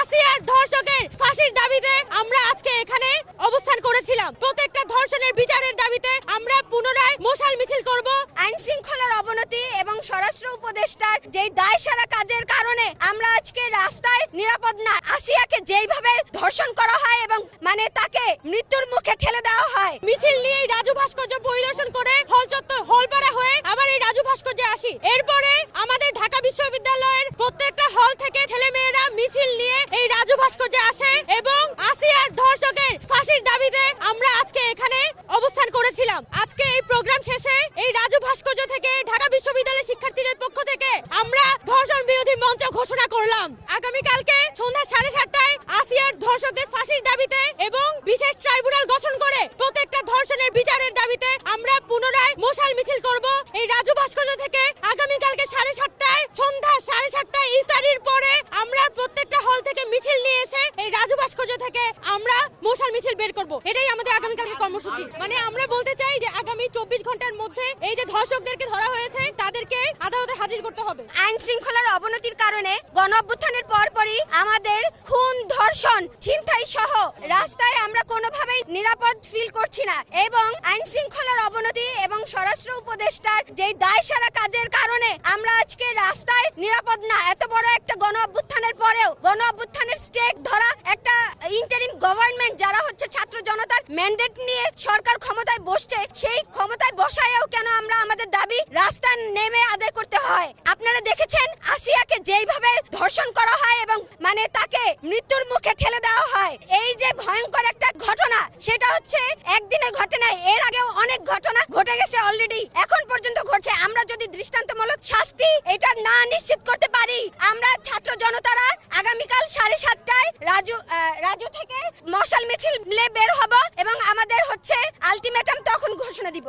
আসিয়ার ধর্ষকের ফাঁসির দাবিতে আমরা আজকে এখানে অবস্থান করেছিলাম। প্রত্যেকটা ধর্ষণের বিচারের দাবিতে আমরা পুনরায় মশাল মিছিল করব। আইন শৃঙ্খলার অবনতি এবং স্বরাষ্ট্র উপদেষ্টার যেই দায় সারা কাজের কারণে আমরা আজকে রাস্তায় নিরাপদ না আসিয়াকে যেইভাবে ধর্ষণ করা হয় এবং মানে তাকে মৃত্যুর মুখে ঠেলে দেওয়া হয়। মিছিল নিয়ে রাজু ভাস্কর্য পরিদর্শন করে হল চত্বর হলপাড়া হয়ে আবার এই রাজু ভাস্কর্যে আসি। এরপরে আমাদের ঢাকা বিশ্ববিদ্যালয়ের প্রত্যেকটা হল থেকে ছেলে মেয়েরা মিছিল নিয়ে এই রাজু ভাস্কর্যে আসে এবং আসিয়ার ধর্ষকের ফাঁসির দাবিতে আমরা আজকে এখানে অবস্থান করেছিলাম। আজকে এই প্রোগ্রাম শেষে এই রাজু ভাস্কর্য থেকে ঢাকা বিশ্ববিদ্যালয়ের শিক্ষার্থীদের পক্ষ থেকে আমরা ধর্ষণ বিরোধী মঞ্চ ঘোষণা করলাম। আগামীকালকে সন্ধ্যা সাড়ে সাতটায় আসিয়ার ধর্ষকদের ফাঁসির দাবিতে এবং বিশেষ ট্রাইব্যুনাল গঠন করে প্রত্যেকটা ধর্ষণের বিচারের দাবিতে আমরা পুনরায় মশাল মিছিল করব। এই রাজু ভাস্কর্য থেকে আগামীকালকে সাড়ে সাতটায় সন্ধ্যা সাড়ে সাতটায় ইফতারির পরে আমরা প্রত্যেকটা মিছিল নিয়ে এসে এই রাজু ভাস্কর্য থেকে আমরা মশাল মিছিল বের করব। এটাই আমাদের আগামীকালকে কর্মসূচি। মানে আমরা বলতে চাই যে আগামী চব্বিশ ঘণ্টার মধ্যে এই যে ধর্ষকদেরকে ধরা হয়েছে, তাদেরকে আদালতে হাজির করতে হবে। আইন শৃঙ্খলার অবনতির কারণে গণ অভ্যুত্থানের পরপরই আমাদের খুন, ধর্ষণ, ছিনতাই সহ রাস্তায় আমরা কোনোভাবেই নিরাপদ ফিল করছি না। এবং আইন শৃঙ্খলার অবনতি এবং স্বরাষ্ট্র উপদেষ্টার যেই দায় সারা কাজের কারণে আমরা আজকে রাস্তায় নিরাপদ না। এত বড় একটা গণ অভ্যুত্থানের পরেও গণ অভ্যুত্থানের স্টেক ধরা একটা ইন্টারিম গভর্নমেন্ট যারা হচ্ছে ছাত্র জনতার ম্যান্ডেট নিয়ে সরকার ক্ষমতায় বসছে, সেই ক্ষমতায় বসায়ও কেন আমরা আমাদের দাবি রাস্তায় নেমে আদায় করতে হয়? আপনারা দেখেছেন আসিয়াকে যেইভাবে ধর্ষণ করা হয় এবং মানে তাকে মৃত্যুর মুখে ঠেলে দেওয়া হয়। এই যে ভয়ঙ্কর একটা ঘটনা, সেটা হচ্ছে একদিনে ঘটে নাই, এর আগেও অনেক ঘটনা ঘটে গেছে অলরেডি এখন পর্যন্ত ঘটছে। আমরা যদি দৃষ্টান্তমূলক শাস্তি এটা না নিশ্চিত করতে পারি, আমরা ছাত্র জনতারা সাড়ে সাতটায় রাজু রাজু থেকে মশাল মিছিল বের হব এবং আমাদের হচ্ছে আলটিমেটাম তখন ঘোষণা দিব।